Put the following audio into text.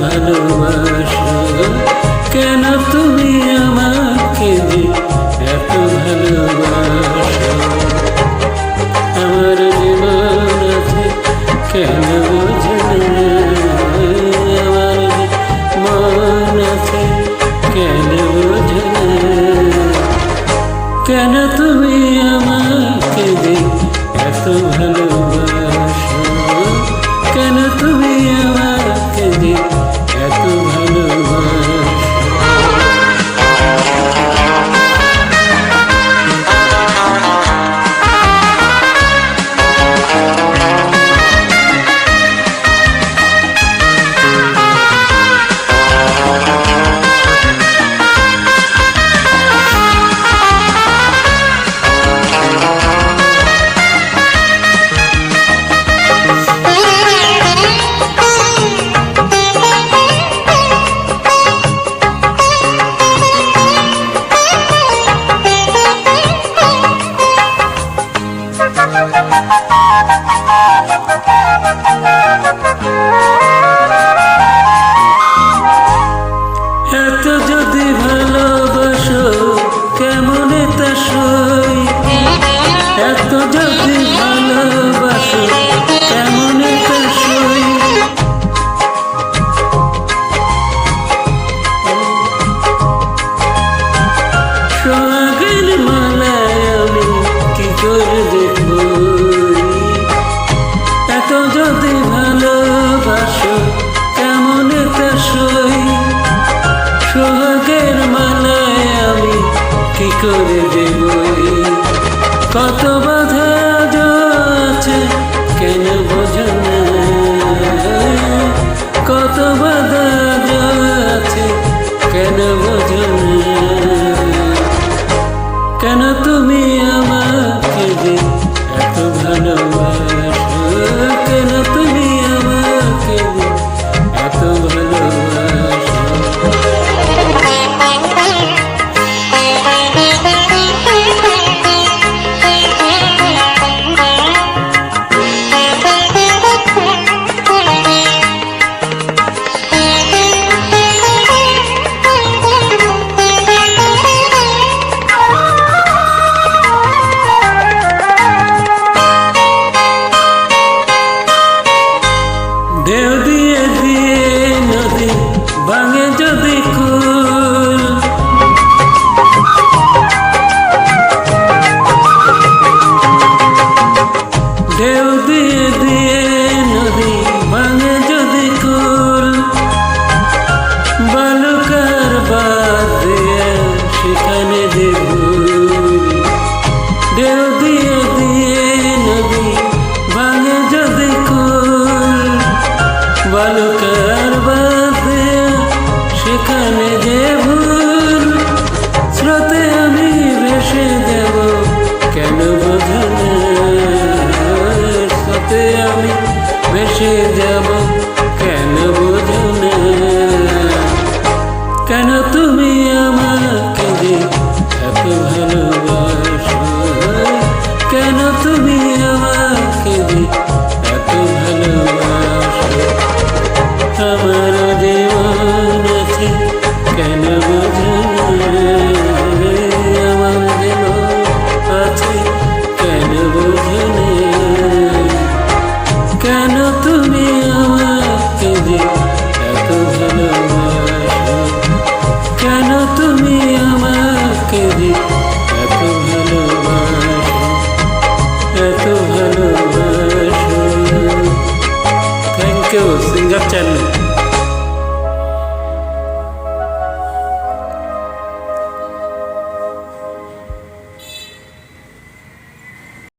ভালোবাসো। কেন তুমি আমাকে এত ভালোবাসো? আমার জীবন আছে, কেন কেন? কেন তুমি আমাকে এত ভালোবাসো Thank. যদি ভালোবাসো, কেমন সোহাগের মালায় আমি কি করে কত বাধা আছে, কেন বোঝো কত বাধা আছে, কেন বোঝো কেন তুমি আমাকে বালুকার বাদে সেখানে যে ভুল স্রোতে আমি ভেসে দেব কেন বোঝো স্রোতে আমি ভেসে যাব?